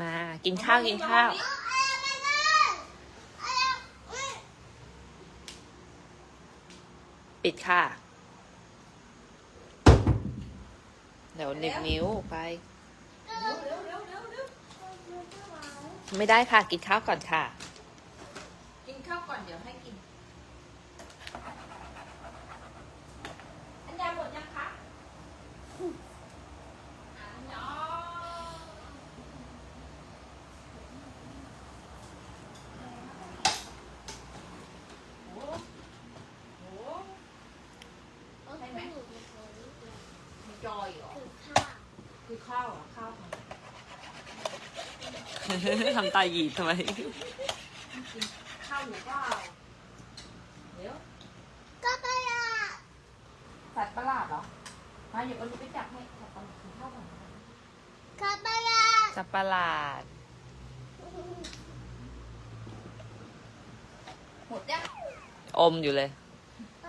มากินข้าวกินข้าว ปิดค่ะ เดี๋ยวเหน็บนิ้วไปเร็วเร็วเร็วเร็วเร็วไม่ได้ค่ะ กินข้าวก่อนค่ะ กินข้าวก่อนเดี๋ยวให้กิน อันยาหมดยังคะอันยาโอ้โห มีจอยเหรอ คือข้าวเหรอะข้าวของทำตาหยีทำไม ข้าวหมูเปล่าเดี๋ยวสัตว์ประหลาดเหรอ มาเดี๋ยวก็รู้ไปจับให้สัตว์ประหลาดกินข้าวก่อนจะประหลาด หมดยังอมอยู่เลย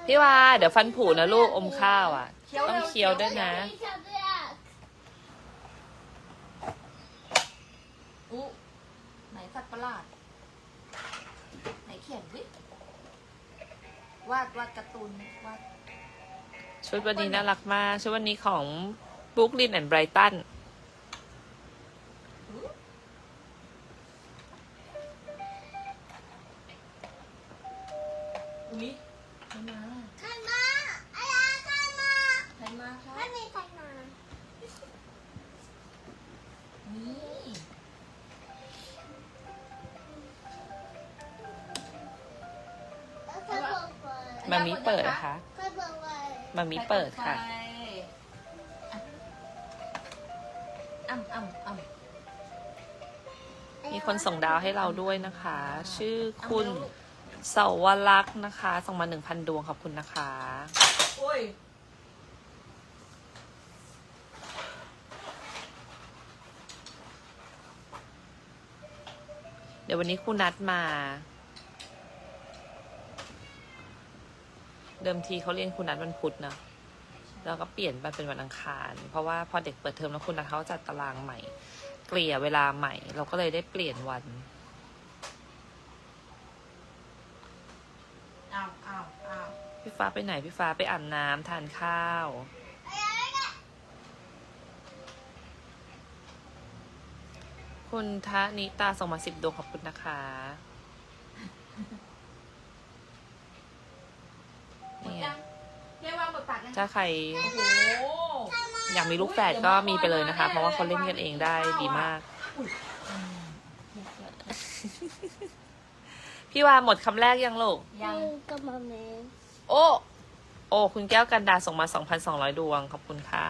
พี่วาเดี๋ยวฟันผุนะลูกอมข้าวอะเคี้ยวต้องเร็วเคี้ยวด้วยนะอู้ไหนสัตว์ประหลาด ไหนเขียนดิวาดวาดการ์ตูนวาดชุดวันนี้น่ารักมาก ชุดวันนี้ของบุ๊กลินแอนด์ไบรตันอุ้ยใค รมาใครมาคะนี่มามิเปิดนะคะมามิเปิดค่ะใรอ่ำอ่ำอ่ำ มีคนส่งดาวให้เราด้วยนะคะ ชื่อคุณเสาวลักษณ์นะคะ ส่งมาหนึ่งพันดวงขอบคุณนะคะ โอ้ย ดี๋ยววันนี้ครูนัดมา เดิมทีเขาเรียนครูนัดวันพุธนะแล้วก็เปลี่ยนมาเป็นวันอังคาร เพราะว่าพอเด็กเปิดเทอมแล้วครูนัดเขาจัดตารางใหม่ เกลี่ยเวลาใหม่ เราก็เลยได้เปลี่ยนวันอ้าวอ้าวอ้าวพี่ฟ้าไปไหนพี่ฟ้าไปอาบน้ำทานข้าว คุณทะนิตาส่งมาสิบดวงขอบคุณนะคะหมดนี่ไงยังเรียกว่าหมดปากยังถ้าใครโอ้โหอยากมีลูกแฝดก็มีไปเลยนะคะ เพราะว่าเขาเล่นกันเองได้ดีมาก พี่วาหมดคำแรกยังลูก ยังโอ้ โอ้ คุณแก้วกันดาส่งมา 2,200 ดวง ขอบคุณค่ะ